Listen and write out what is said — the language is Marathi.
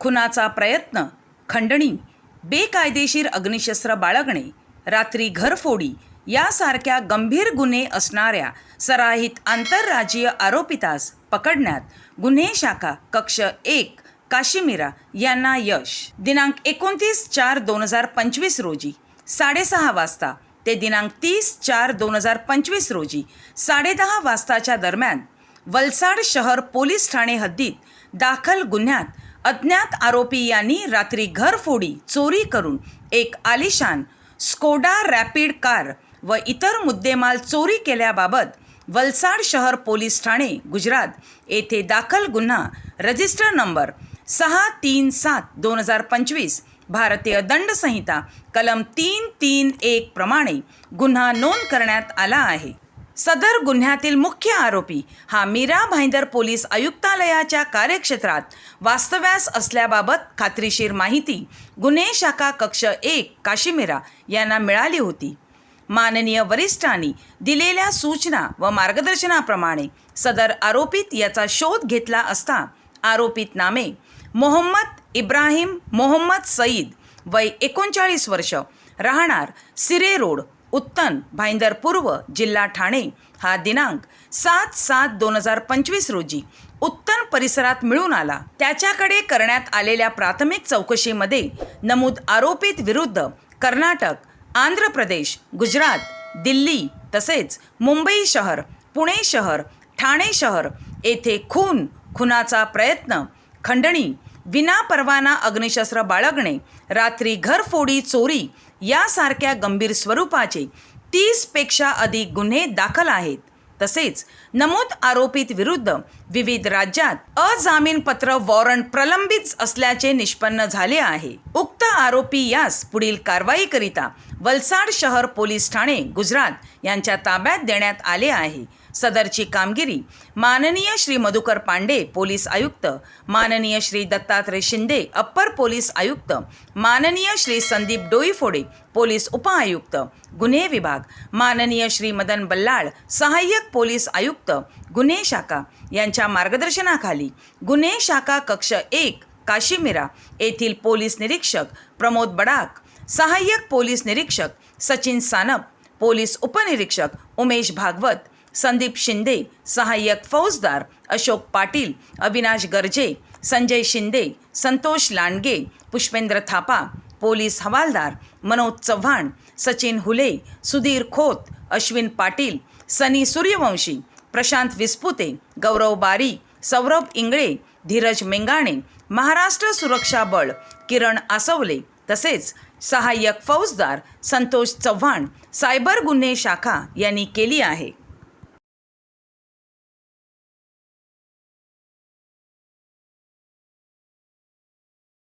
खुनाचा प्रयत्न खंडणी बेकायदेशीर अग्निशस्त्र बाळगणे रात्री घरफोडी यासारख्या गंभीर गुन्हे असणाऱ्या सराहित आंतरराज्यीय आरोपितास पकडण्यात गुन्हे शाखा कक्ष एक काशिमिरा यांना यश. दिनांक एकोणतीस चार दोन हजार पंचवीस रोजी साडेसहा वाजता ते दिनांक तीस चार दोन हजार पंचवीस रोजी साडेदहा वाजताच्या दरम्यान वलसाड शहर पोलीस ठाणे हद्दीत दाखल गुन्ह्यात अज्ञात आरोपी यांनी रात्री घरफोडी चोरी करून एक आलिशान स्कोडा रॅपिड कार व इतर मुद्देमाल चोरी केल्याबाबत वलसाड शहर पोलीस ठाणे गुजरात येथे दाखल गुन्हा. रजिस्टर नंबर सहा तीन सात दोन हजार पंचवीस भारतीय दंड संहिता कलम तीन तीन एक प्रमाणे गुन्हा नोंद करण्यात आला आहे. सदर गुन्ह्यातील मुख्य आरोपी हा मीरा भाईंदर पोलीस आयुक्तालयाच्या कार्यक्षेत्रात वास्तव्यास असल्याबाबत खात्रीशीर माहिती गुन्हे शाखा कक्ष एक काशिमिरा यांना मिळाली होती. माननीय वरिष्ठांनी दिलेल्या सूचना व मार्गदर्शनाप्रमाणे सदर आरोपित याचा शोध घेतला असता आरोपित नामे मोहम्मद इब्राहिम मोहम्मद सईद वय एकोणचाळीस वर्ष राहणार सिरे रोड उत्तन भाईंदर पूर्व जिल्हा ठाणे हा दिनांक सात सात दोन हजार पंचवीस रोजी उत्तन परिसरात मिळून आला. त्याच्याकडे करण्यात आलेल्या प्राथमिक चौकशीमध्ये नमूद आरोपित विरुद्ध कर्नाटक आंध्र प्रदेश गुजरात दिल्ली तसेच मुंबई शहर पुणे शहर ठाणे शहर येथे खून खुनाचा प्रयत्न खंडणी विनापरवाना अग्निशस्त्र बाळगणे रात्री घरफोडी चोरी यासारख्या गंभीर स्वरूपाचे तीसपेक्षा अधिक गुन्हे दाखल आहेत. तसेच नमूद आरोपित विरुद्ध विविध राज्यात अजामीनपत्र वॉरंट प्रलंबित असल्याचे निष्पन्न झाले आहे. उक्त आरोपी यास पुढील कारवाईकरिता वलसाड शहर पोलीस ठाणे गुजरात यांच्या ताब्यात देण्यात आले आहे. सदरची कामगिरी माननीय श्री मधुकर पांडे पोलीस आयुक्त माननीय श्री दत्तात्रय शिंदे अप्पर पोलीस आयुक्त माननीय श्री संदीप डोईफोडे पोलीस उपआयुक्त गुन्हे विभाग माननीय श्री मदन बल्लाळ सहाय्यक पोलीस आयुक्त गुन्हे शाखा यांच्या मार्गदर्शनाखाली गुन्हे शाखा कक्ष एक काशिमिरा येथील पोलीस निरीक्षक प्रमोद बडाक सहाय्यक पोलीस निरीक्षक सचिन सानप पोलीस उपनिरीक्षक उमेश भागवत संदीप शिंदे सहाय्यक फौजदार अशोक पाटील अविनाश गर्जे संजय शिंदे संतोष लांडगे पुष्पेंद्र थापा पोलीस हवालदार मनोज चव्हाण सचिन हुले सुधीर खोत अश्विन पाटील सनी सूर्यवंशी प्रशांत विस्पुते गौरव बारी सौरभ इंगळे धीरज मेंगाणे महाराष्ट्र सुरक्षा बळ किरण आसवले तसेच सहाय्यक फौजदार संतोष चव्हाण सायबर गुन्हे शाखा यांनी केली आहे.